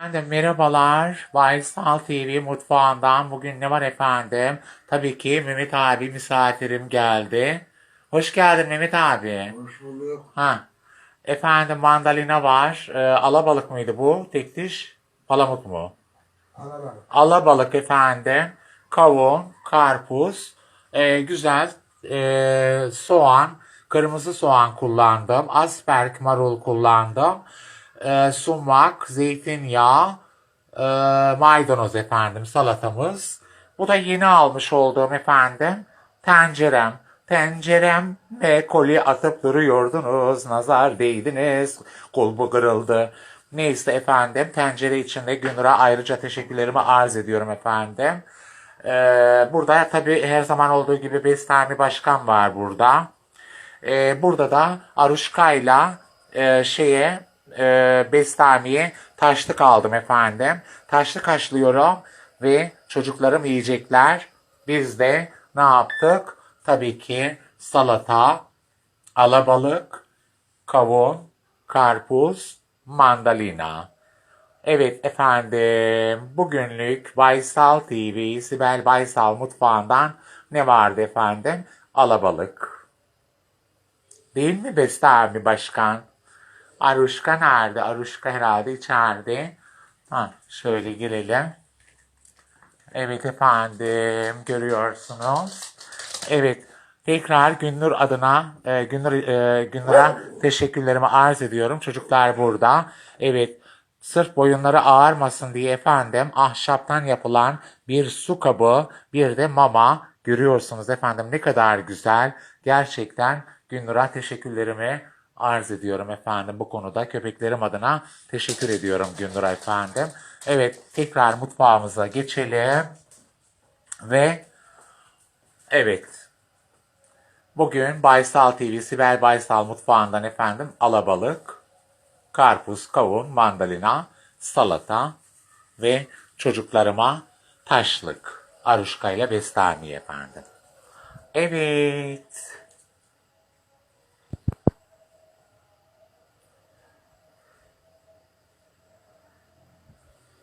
Efendim merhabalar. Baysal TV mutfağından bugün ne var efendim? Tabii ki Mehmet abi misafirim geldi. Hoş geldin Mehmet abi. Hoş bulduk. Ha. Efendim mandalina var. Ee, alabalık mıydı bu? Tek diş. Palamut mu? Alabalık. Alabalık efendim. Kavun, karpuz, e, güzel e, soğan, kırmızı soğan kullandım. Asperk marul kullandım. E, sumak, zeytinyağı, e, maydanoz efendim salatamız. Bu da yeni almış olduğum efendim tencerem. Tencerem ve koli atıp duruyordunuz. Nazar değdiniz. Kulbu kırıldı. Neyse efendim tencere içinde Günür'e ayrıca teşekkürlerimi arz ediyorum efendim. Ee, burada tabii her zaman olduğu gibi Bestami Başkan var burada. Ee, burada da Aruşka'yla e, şeye e, Bestami'ye taşlık aldım efendim. Taşlık haşlıyorum ve çocuklarım yiyecekler. Biz de ne yaptık? Tabii ki salata, alabalık, kavun, karpuz, mandalina. Evet efendim, bugünlük Baysal TV, Sibel Baysal mutfağından ne vardı efendim? Alabalık. Değil mi Beste abi başkan? Aruşka nerede? Aruşka herhalde içeride. Ha, şöyle girelim. Evet efendim, görüyorsunuz. Evet, tekrar Günnur adına, e, Günnur, e, Günnur'a teşekkürlerimi arz ediyorum. Çocuklar burada. Evet, sırf boyunları ağarmasın diye efendim ahşaptan yapılan bir su kabı, bir de mama görüyorsunuz efendim ne kadar güzel. Gerçekten Günnur'a teşekkürlerimi arz ediyorum efendim bu konuda. Köpeklerim adına teşekkür ediyorum Günnur'a efendim. Evet, tekrar mutfağımıza geçelim. Ve evet, Bugün Baysal TV, Sibel Baysal mutfağından efendim alabalık, karpuz, kavun, mandalina, salata ve çocuklarıma taşlık, aruşkayla bestami efendim. Evet.